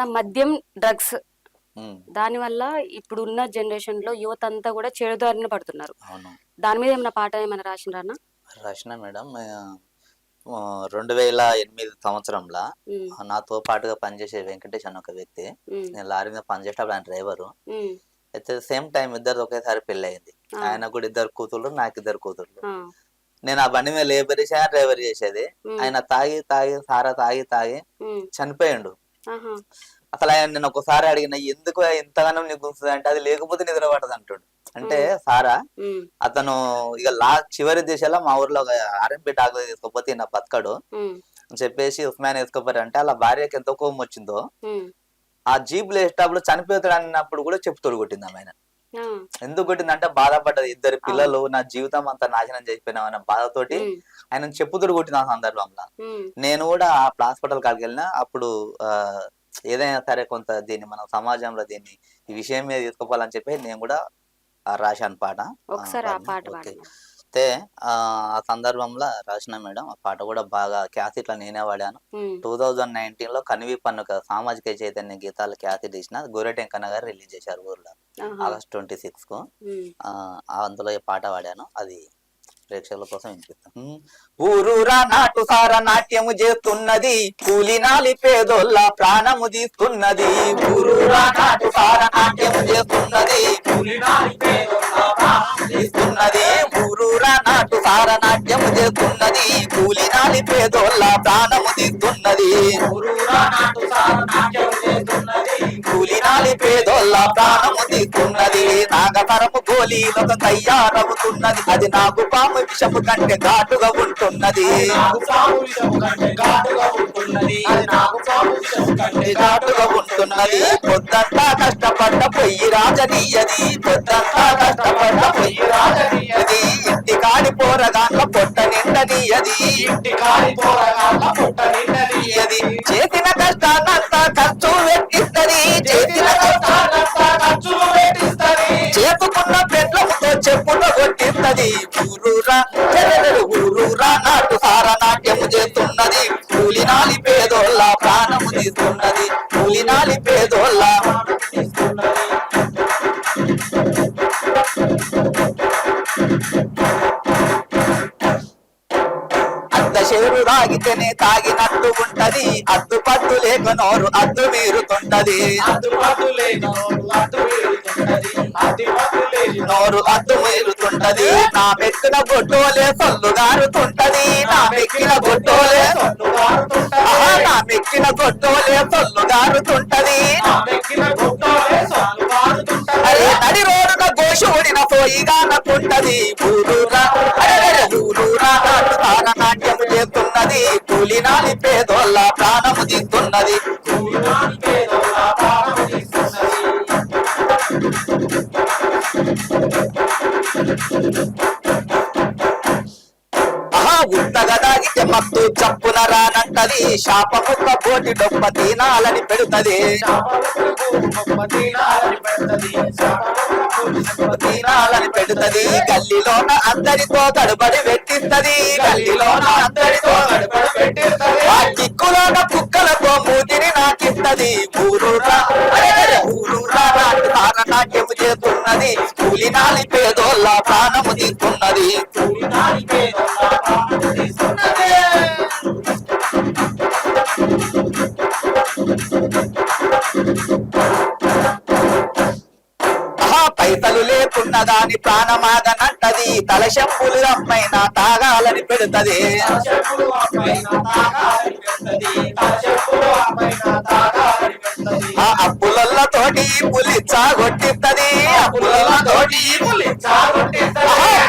మన మద్యం డ్రగ్స్. ఉమ్, దానివల్ల ఇప్పుడున్న జనరేషన్లో యువత అంతా కూడా చెడుదారిన పడుతున్నారు. అవును. దాని మీద ఏమైనా పాట ఏమైనా రాసినారా? రచన మేడం. రెండు వేల ఎనిమిది సంవత్సరంలో నాతో పాటుగా పనిచేసే వెంకటేష్ అన్న ఒక వ్యక్తి. నేను లారీ మీద పనిచేసేటప్పుడు ఆయన డ్రైవరు. అయితే సేమ్ టైం ఇద్దరు ఒకేసారి పెళ్ళి అయింది. ఆయన కూడా ఇద్దరు కూతుర్లు నాకు ఇద్దరు కూతుర్లు. ఆ, నేను ఆ బండి మీద లేబర్ చేసి డ్రైవర్ చేసేది. ఆయన తాగి తాగి సారా తాగి తాగి చనిపోయిండు. అసలు ఆయన నేను ఒకసారి అడిగిన ఎందుకు ఇంతగానో నీకు గుంస్తుంది అంటే అది లేకపోతే నిద్ర పడదు అంటాడు. అంటే సారా అతను ఇక లా చివరి దిశలో మా ఊర్లో ఒక ఆర్ఎంపీ డాక్టర్ తీసుకోపోతే నా బతకడు అని చెప్పేసి ఉస్మాన్ వేసుకోపోయారు అంటే అలా భార్యకి ఎంత కోపం వచ్చిందో ఆ జీప్ లేసేటప్పుడు చనిపోతాడు అన్నప్పుడు కూడా చెప్తాడు కొట్టింది ఆమె ఎందుకు కొట్టిందంటే బాధపడ్డది. ఇద్దరు పిల్లలు నా జీవితం అంతా నాశనం చేసిపోయినా అన్న బాధతోటి ఆయన చెప్పుతుడు కొట్టిన ఆ సందర్భంలో. నేను కూడా ఆ హాస్పిటల్ కాడికి వెళ్ళినా అప్పుడు ఏదైనా సరే కొంత దీన్ని మనం సమాజంలో దీన్ని ఈ విషయం మీద తీసుకోవాలని చెప్పి నేను కూడా రాశాను పాట. ఒకసారి ఆ. పాట అయితే ఆ సందర్భంలో రాసిన మేడం ఆ పాట కూడా బాగా క్యాసెట్లో నేనే వాడాను. టూ థౌజండ్ నైన్టీన్లో కనివి పన్నుక సామాజిక చైతన్య గీతాలు క్యాసెట్ తీసిన గోరెటెంకన్న గారు రిలీజ్ చేశారు ఊర్లో. ఆగస్ట్ ట్వంటీ సిక్స్కు అందులో ఈ పాట పాడాను అది ప్రేక్షకుల కోసం వినిపిస్తాం ఊరూరా నాటు సార నాట్యము చేస్తున్నది. కూలి నాలి పేదోళ్ళ ప్రాణము తీస్తున్నది. ఊరూరా నాటు సార నాట్యము చేస్తున్నది. తీస్తున్నది. ఊరూరా నాటు సార నాట్యము చేస్తున్నది. కూలి నాలి పేదోళ్ళ ప్రాణము తీస్తున్నది. కూలినాలి పేదోళ్ళ ప్రాణము తీస్తున్నది. నాగతరము గోలీలతో తయారవుతున్నది అది నాకు పాము విషపు కంటే ఘాటుగా ఉంటున్నది ఘాటుగా ఉంటున్నది పొద్దంతా కష్టపడ్డ పొయ్యి రాజనీయది పొద్దంతా కష్టపడ్డ పొయ్యి రాజనీయది ఇంటి కాడి పోరగాన్ల పొట్ట నిండనీయది అది చేసిన కష్టాన్నంతా చేస్తున్నది ఊరూరా ఊరూరా నాటు సార నాట్యము చేస్తున్నది. కూలినాలి పేదోళ్ళ ప్రాణము తీస్తున్నది. కూలినాలి పేదోళ్ళ అద్ద తాగితేనే తాగినట్టు ఉంటది. అద్దు పద్దు లేక నోరు అద్దు మీరుతుంటది. నోరు అద్దు మీరుతుంటది. నా మెక్కిన బొట్టోలే సొల్లు గారుతుంటది. నా మెక్కిన బొట్టోలే ఆహా, నా మెక్కిన గొట్టోలే సొల్లు గారుతుంటది. అరే నడి రోడ్డున గోషుడిన పోయిగా నకుంటది. ఊరూరా అరెరెరె ఊరూరా నాటు తార నాట్యము చేస్తున్నది. కూలినాలి పేదోళ్ళ ప్రాణము తీస్తున్నది. ఉత్తగదాగితే మత్తు చప్పున రానంటది శాపముక్క బోటి డొప్ప తినాలని పెడుతుంది. తినాలని పెడుతుంది. గల్లీలోన అందరితో గడబడి పెట్టిస్తుంది. గల్లీలోన అందరితో గడబడి పెట్టిస్తుంది. ఆ కిక్కులోన కుక్కలతో మూతిని నాకిస్తది. ఊరూరా అరెరెరె ఊరూరా నాటు చేస్తున్నది. కూలినాలి తలశంపులు తల శంపులు అమ్మైన తాగాలని పెడుతది. ఆ పులి చాగొట్టిస్తుంది అప్పులల్ల తోటి పులి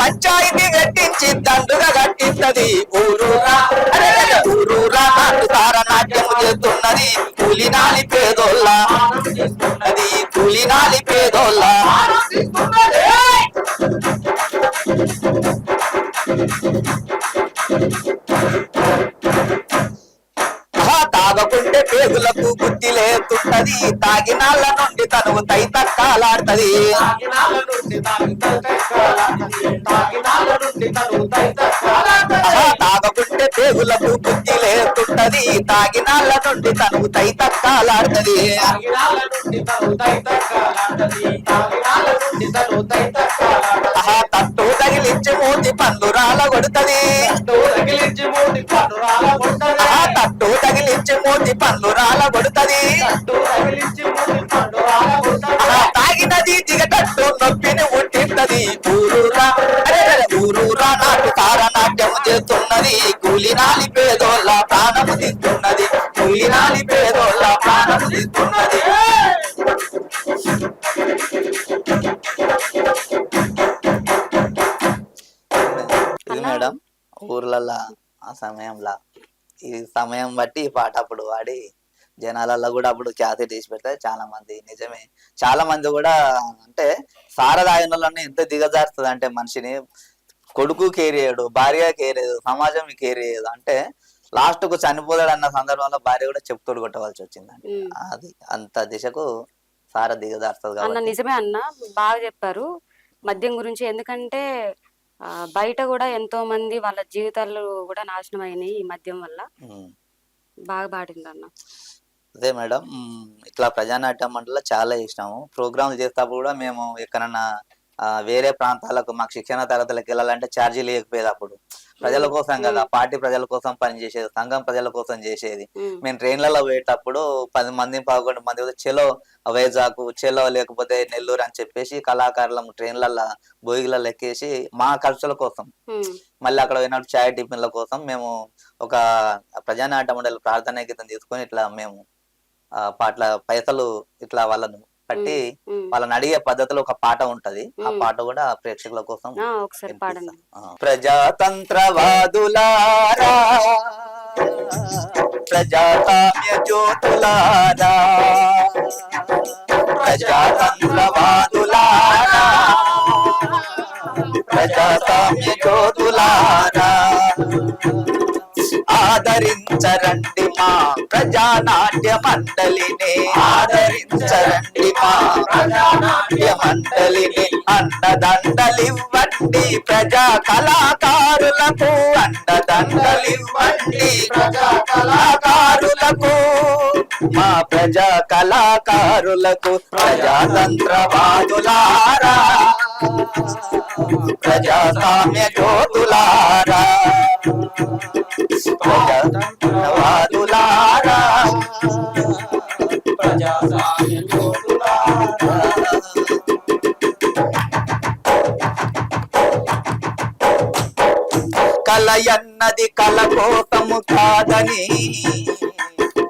పంచాయతీ పెట్టించి దండుగా కట్టిస్తది ఊరూరా ఊరూరా నాటు నాట్యము చేస్తున్నది. కూలినాలి పేదోళ్ళ. అది కూలినాలి తై తాగకుంటే పేగులకు బుద్ధి లేకుంటది. తాగినాళ్ళ నుండి తను తైతక్కాలాడుతుంది. తట్టు తగిలించి మూతి పందురాల కొడుతుంది తట్టు తగిలించి మూతి పందురాల రాల తట్టు తగిలించి మూతి పండు కొడుతుంది చేస్తున్నది కూలినాలి పేదోళ్ళ ప్రాణము తింటున్నది కూలినాలి పేదోళ్ళ ప్రాణము తింటున్నది ఇది మేడం ఊర్లల్లో ఆ సమయంలో. ఈ సమయం బట్టి ఈ పాట అప్పుడు వాడి జనాలలో కూడా అప్పుడు ఖ్యాతి తీసి పెడితే చాలా మంది. నిజమే. చాలా మంది కూడా అంటే సారదాయనులను ఎంత దిగజారుతుంది అంటే మనిషిని. కొడుకు కేర్ చేయడు భార్య కేర్ చేయదు సమాజం కేర్ చేయదు. అంటే లాస్ట్కు చనిపోతాడు అన్న సందర్భంలో భార్య కూడా చెప్పుతోడు కొట్టవలసి వచ్చిందండి. అది అంత దిశకు సార దిగజారుతుంది అన్న నిజమే అన్న బాగా చెప్పారు. మద్యం గురించి ఎందుకంటే బయట కూడా ఎంతో మంది వాళ్ళ జీవితాలు కూడా నాశనం అయినాయి ఈ మద్యం వల్ల. బాగా పాడింది అన్న. అదే మేడం ఇట్లా ప్రజానాట్యం మండలిలో చాలా ఇష్టము ప్రోగ్రామ్స్ చేసేటప్పుడు కూడా మేము ఎక్కడన్నా వేరే ప్రాంతాలకు మాకు శిక్షణ తరగతులకు వెళ్ళాలంటే ఛార్జీ లేకపోయేది అప్పుడు. ప్రజల కోసం కదా పార్టీ ప్రజల కోసం పనిచేసేది సంఘం ప్రజల కోసం చేసేది. మేము. ట్రైన్లలో పోయేటప్పుడు పది మంది పదకొండు మంది చెలో వైజాగ్ చెలో లేకపోతే నెల్లూరు అని చెప్పేసి కళాకారులం ట్రైన్లలో బోగిలలో ఎక్కేసి మా ఖర్చుల కోసం. మళ్ళీ అక్కడ పోయినప్పుడు ఛాయ్ టిఫిన్ల కోసం మేము ఒక ప్రజానాట్య మండలి ప్రార్థన గీతం తీసుకొని ఇట్లా మేము పాటల పైసలు ఇట్లా వాళ్ళను కట్టి. వాళ్ళని అడిగే పద్ధతిలో ఒక పాట ఉంటది ఆ. పాట కూడా ప్రేక్షకుల కోసం ఒకసారి పాడండి. ప్రజాతంత్రవాదులారా ప్రజాకామ్య జ్యోతులారా ప్రజాతంత్రవాదులారా ప్రజాకామ్య జ్యోతులారా ఆదరించరండి మా ప్రజానాట్య మండలిని. ఆదరించరండి మా ప్రజానాట్య మండలిని. అండదండలివ్వండి ప్రజా కళాకారులకు. అండదండలివ్వండి ప్రజా కళాకారులకు. మా ప్రజా కళాకారులకు ప్రజాతంత్రవాదులారా. ప్రజాస్వామ్య జ్యోతులారా. ప్రజాతంత్రవాదులారా కలయన్నది కల కోసము కాదని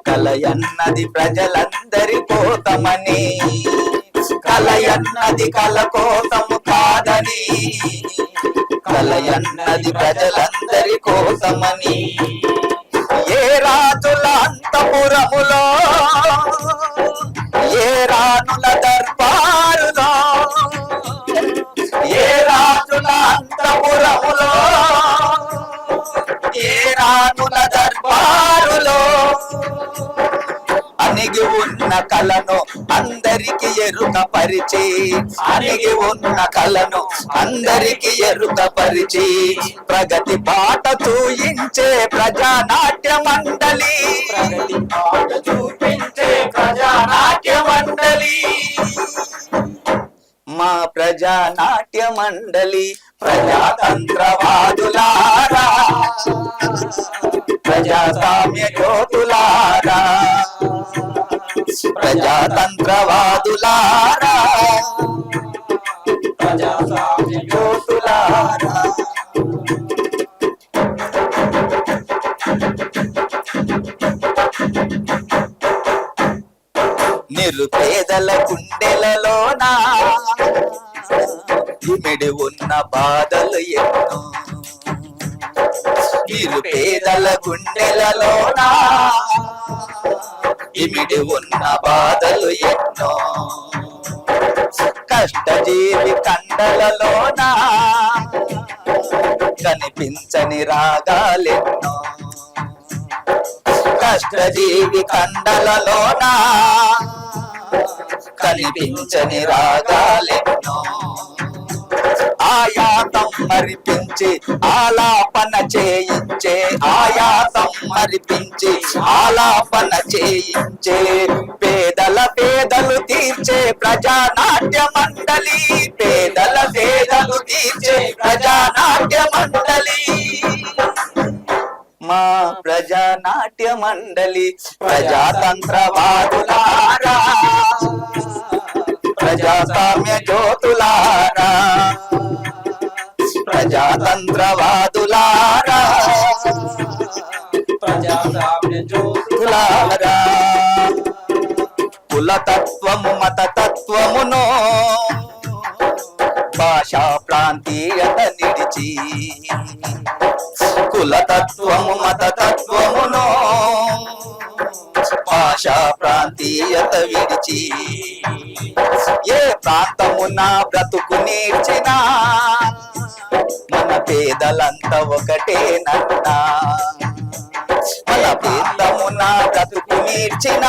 కలయన్నది ప్రజలందరి కోసమని కలయన్నది కల కోసము కాదని కలయన్నది ప్రజలందరి కోసమని. ఏ రాజుల అంతపురములో ఏ రాణుల దర్బారులో ఏ రాజుల అంతపురములో ఏ రాణుల దర్బారు అణిగి ఉన్న కలను అందరికి ఎరుక పరిచి అణిగి ఉన్న కలను అందరికి ఎరుక పరిచి ప్రగతి బాట చూయించే ప్రజానాట్య మండలి ప్రగతి పాట చూపించే ప్రజానాట్య మండలి మా ప్రజానాట్య మండలి ప్రజాతంత్రవాదులారా. ప్రజాస్వామ్య జ్యోతులారా ప్రజాతంత్రవాదులారా. ప్రజాస్వామ్య నిరుపేదల గుండెలలోన. ఇమిడి ఉన్న బాధలు ఎన్నో. నిరుపేదల గుండెలలోన. ఇమిడి ఉన్న బాధలు ఎన్నో. కష్టజీవి కండలలోన? కనిపించని రాగాలెన్నో. కష్టజీవి కండలలోన? కనిపించని రాగాలెన్నో. ఆయాతం మరిపించి ఆలాపన చేయించే ఆయాతం మరిపించి ఆలాపన చేయించే పేదల పేదలు తీర్చే ప్రజానాట్య మండలి పేదల పేదలు తీర్చే ప్రజానాట్య మండలి మా ప్రజానాట్య మండలి ప్రజాతంత్రవాదులారా. ప్రజాస్వామ్య జ్యోతులారా. ప్రజాతంత్రవాదులారా. ప్రజాస్వామ్య జ్యోతుల జ్యోతులారా. కులతత్వము మతతత్వమును భాషా ప్రాంతీయత నిడిచి కులతత్వము మతతత్వమును భాషా ప్రాంతీయత విడిచి ప్రాంతమున బ్రతుకు నేర్చిన మన పేదలంతా ఒకటేనన్నా మన పేదమున బ్రతుకు నేర్చిన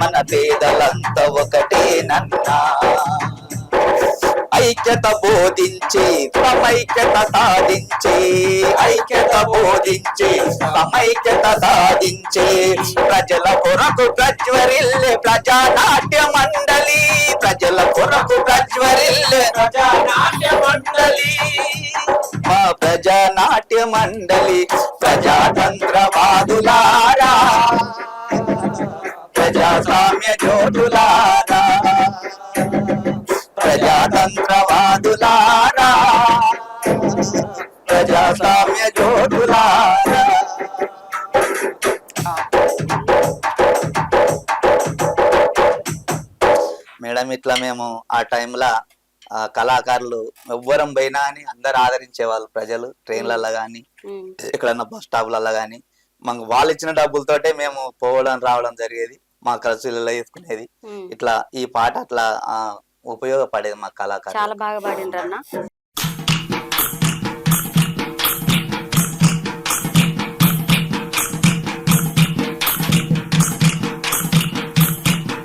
మన పేదలంతా ఒకటేనన్నా ఐక్యత బోధించి సమైక్యత సాధించి ఐక్యత బోధించి సమైక్యత సాధించి ప్రజల కొరకు ప్రజ్వరిల్లే ప్రజానాట్య మండలి ప్రజల కొరకు ప్రజ్వరిల్లే ప్రజానాట్య మండలి. మా ప్రజానాట్య మండలి ప్రజాతంత్రవాదులారా ప్రజాస్వామ్య జ్యోతులారా. కళాకారులు ఎవ్వరం పోయినా అని అందరు ఆదరించేవాళ్ళు ప్రజలు ట్రైన్లలో కానీ. ఎక్కడన్నా బస్ స్టాప్లలో కానీ మాకు వాళ్ళు ఇచ్చిన డబ్బులతోటే మేము పోవడం రావడం జరిగేది. మా ఖర్చులలో వేసుకునేది. ఇట్లా ఈ పాట అట్లా ఉపయోగపడేది మా కళాకారులు. చాలా బాగా పాడిండ్రన్న.